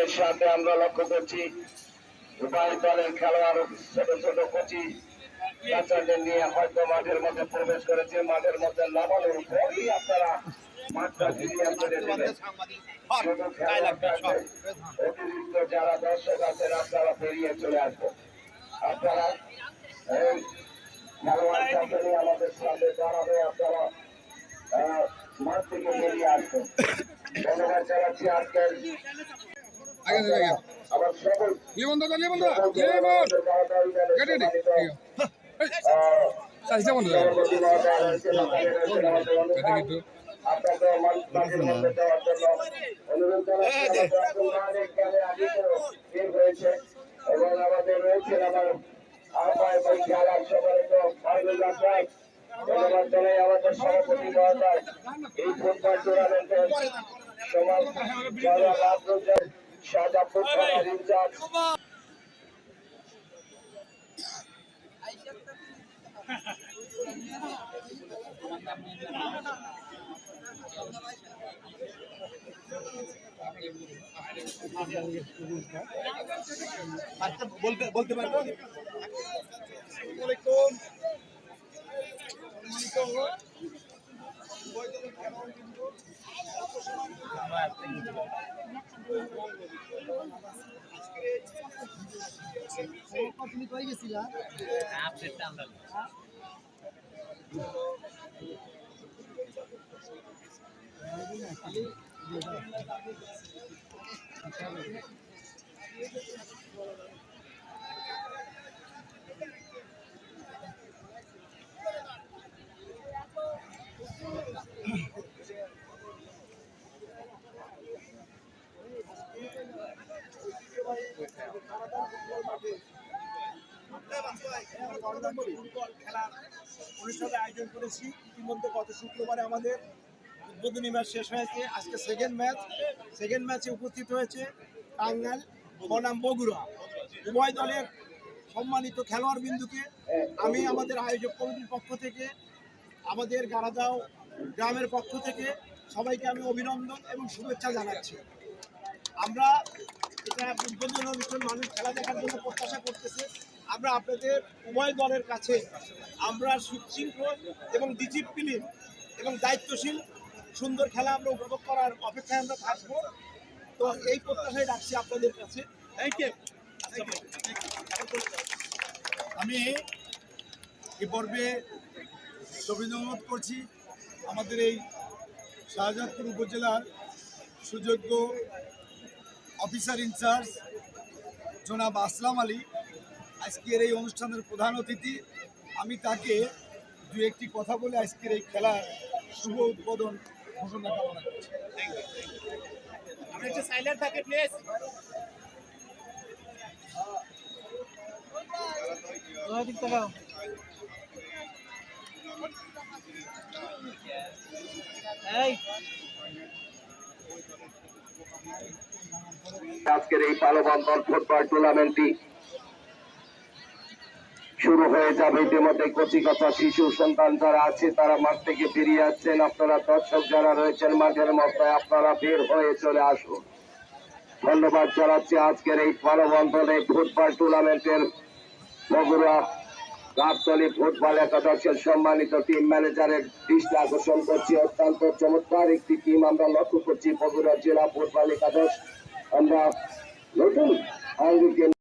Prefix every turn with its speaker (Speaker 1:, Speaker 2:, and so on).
Speaker 1: আজকের সাথে আমরা লক্ষ্য করছি, উভয় দলের খেলোয়াড় ছোট ছোট কোচি বাচ্চাদের নিয়ে হয়তো মাঠের মধ্যে প্রবেশ করেছে। মাঠের মধ্যে নামানোর পরই আপনারা মাঠটা থাকবে। অতিরিক্ত যারা দর্শক আপনারা বেরিয়ে চলে আসবেন আপনারা নিয়ে আমাদের সামনে দাঁড়াবে, আপনারা মাঠ থেকে বেরিয়ে আসবেন। ধন্যবাদ জানাচ্ছি আজকের
Speaker 2: আগে যাবে আগে।
Speaker 1: আমার সকল
Speaker 2: লিমন দাদা লিমন দাদা লিমন কেটে দে চাইছে বন্ধ কেটে কিন্তু।
Speaker 1: এবং আমাদের রয়েছে আমার আপায় এবং খেলার ফাইনাল যাত্রায় ধন্যবাদ জানাই আমাদের সভাপতি মহোদয় এই ফুটবল টুর্নামেন্টের সমাজ লাভ রয়েছেন শাহজাপুর থানার ইনচার্জ
Speaker 3: বলতে বলতে পারব? তুমি কই গেছিলা আপডেটটা আমরা খালি ফুটবল খেলার অনুষ্ঠানের আয়োজন করেছি। ইতিমধ্যে গত শুক্রবারে আমাদের উদ্বোধনী ম্যাচ শেষ হয়েছে। আজকে সেকেন্ড ম্যাচ সেকেন্ড ম্যাচে উপস্থিত হয়েছে টাঙ্গাইল বনাম বগুড়া। উভয় দলের সম্মানিত খেলোয়াড় বিন্দুকে আমি আমাদের আয়োজক কমিটির পক্ষ থেকে, আমাদের গারাদাও গ্রামের পক্ষ থেকে সবাইকে আমি অভিনন্দন এবং শুভেচ্ছা জানাচ্ছি। আমরা এটা উদ্বোধনী অনুষ্ঠান মানুষ খেলা দেখার জন্য প্রত্যাশা করতেছে। আমরা আপনাদের উভয় দলের কাছে আমরা সুশৃঙ্খল এবং ডিসিপ্লিন এবং দায়িত্বশীল সুন্দর খেলা আমরা উপভোগ করার অপেক্ষায় আমরা থাকব। তো এই প্রত্যাশাই রাখছি আপনাদের কাছে।
Speaker 4: থ্যাংক ইউ আমি এ পর্বে অভিনন্দন করছি। আমাদের এই শাহজাদপুর উপজেলার সুযোগ্য অফিসার ইনচার্জ জনাব আসলাম আলী। আজকের এই অনুষ্ঠানের প্রধান অতিথি। আমি তাকে দু একটি কথা বলে আজকের এই খেলার শুভ উদ্বোধন ঘোষণা কামনা করছি।
Speaker 3: আমরা
Speaker 1: আজকের এই পালবন্দর ফুটবল টুর্নামেন্টটি শুরু হয়ে যাবে ইতিমধ্যে কচি কথা শিশু সন্তান যারা আছে, তারা মাঠ থেকে বেরিয়ে আসছেন। আপনারা দর্শক যারা রয়েছেন মাঠের মধ্যে আপনারা বের হয়ে চলে আসুন। ধন্যবাদ জানাচ্ছি আজকের এই পালবন্দরে ফুটবল টুর্নামেন্টের বগুড়া গাবতলি ফুটবল একাদশের সম্মানিত টিম ম্যানেজারের দৃষ্টি আকর্ষণ করছি। অত্যন্ত চমৎকার একটি টিম আমরা লক্ষ্য করছি। বগুড়া জেলা ফুটবল একাদশ। আমরা নতুন আঙ্গিকে